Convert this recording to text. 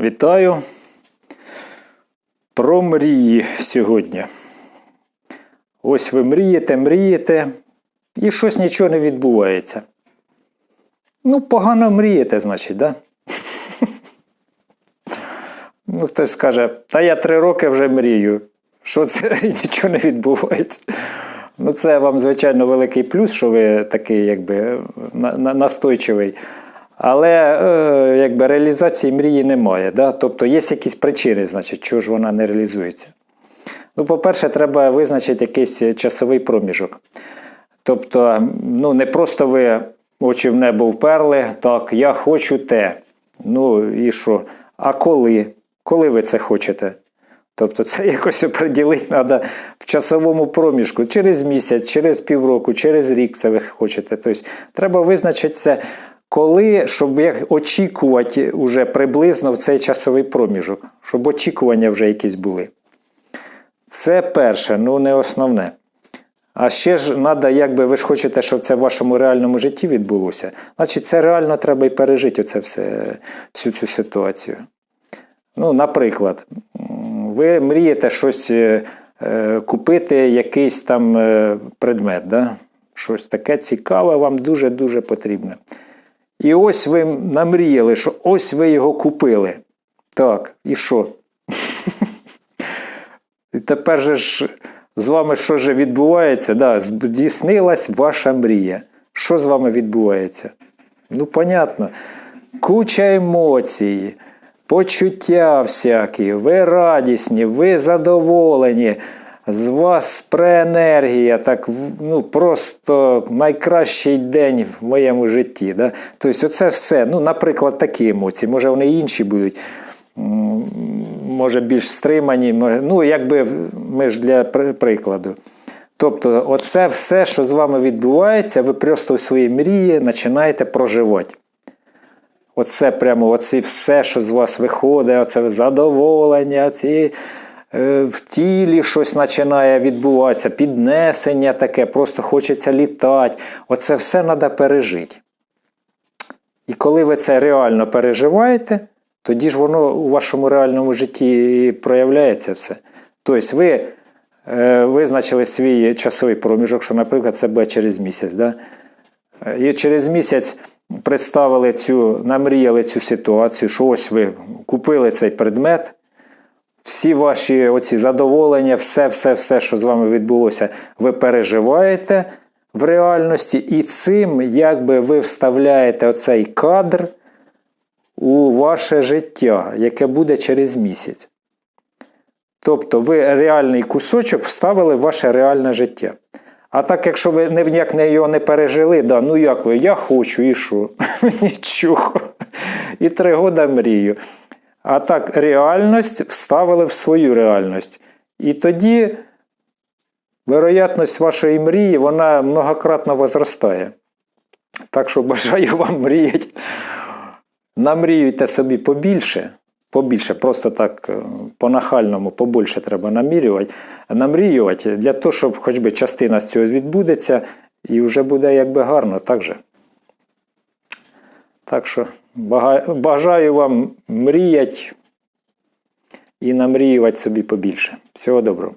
Вітаю. Про мрії сьогодні. Ось ви мрієте, мрієте, і щось нічого не відбувається. Ну, погано мрієте, значить, да? Ну, хтось скаже, та я три роки вже мрію. Що це нічого не відбувається? Ну, це вам, звичайно, великий плюс, що ви такий, якби на- на- настойчивий. Але е, якби реалізації мрії немає. Да? Тобто є якісь причини, значить, чого ж вона не реалізується. Ну, по-перше, треба визначити якийсь часовий проміжок. Тобто, ну, не просто ви очі в небо вперли, так, я хочу те. Ну і що? А коли? Коли ви це хочете? Тобто це якось оприділити треба в часовому проміжку, через місяць, через півроку, через рік це ви хочете. Тобто треба визначитися, коли, щоб очікувати уже приблизно в цей часовий проміжок, щоб очікування вже якісь були. Це перше, ну не основне. А ще ж треба, якби ви ж хочете, щоб це в вашому реальному житті відбулося, значить це реально треба і пережити оце все, всю цю ситуацію. Ну, наприклад, ви мрієте щось е, е, купити, якийсь там е, предмет, да? щось таке цікаве, вам дуже-дуже потрібне. І ось ви намріяли, що ось ви його купили. Так, і що? І тепер же ж з вами що ж відбувається? Да, здійснилась ваша мрія. Що з вами відбувається? Ну, понятно. Куча емоцій, почуття всякі, ви радісні, ви задоволені, з вас пре енергія, так ну, просто найкращий день в моєму житті. Да? Тобто, оце все. Ну, наприклад, такі емоції, може вони інші будуть. Може більш стримані, може- ну, якби ми ж для прикладу. Тобто, оце все, що з вами відбувається, ви просто в своїй мрії починаєте проживати. Оце прямо оці все, що з вас виходить, оце задоволення, ці, в тілі щось починає відбуватися, піднесення таке, просто хочеться літати. Оце все треба пережити. І коли ви це реально переживаєте, тоді ж воно у вашому реальному житті і проявляється все. Тобто ви е, визначили свій часовий проміжок, що, наприклад, це буде через місяць. Да? Е, І через місяць представили цю, намріяли цю ситуацію, що ось ви купили цей предмет, всі ваші оці задоволення, все, все, все, що з вами відбулося, ви переживаєте в реальності, і цим якби ви вставляєте оцей кадр у ваше життя, яке буде через місяць. Тобто ви реальний кусочок вставили в ваше реальне життя. А так, якщо ви ніяк не його не пережили, да, ну як ви, я хочу, і що? Нічого. І три года мрію. А так, реальність вставили в свою реальність. І тоді вероятність вашої мрії вона многократно возростає. Так що бажаю вам мріяти. Намріюйте собі побільше, побільше, просто так е, по-нахальному, побільше треба намірювати, намріювати, для того, щоб хоч би частина з цього відбудеться, і вже буде якби гарно, так же. Так що бажаю вам мріять і намріювати собі побільше. Всього доброго.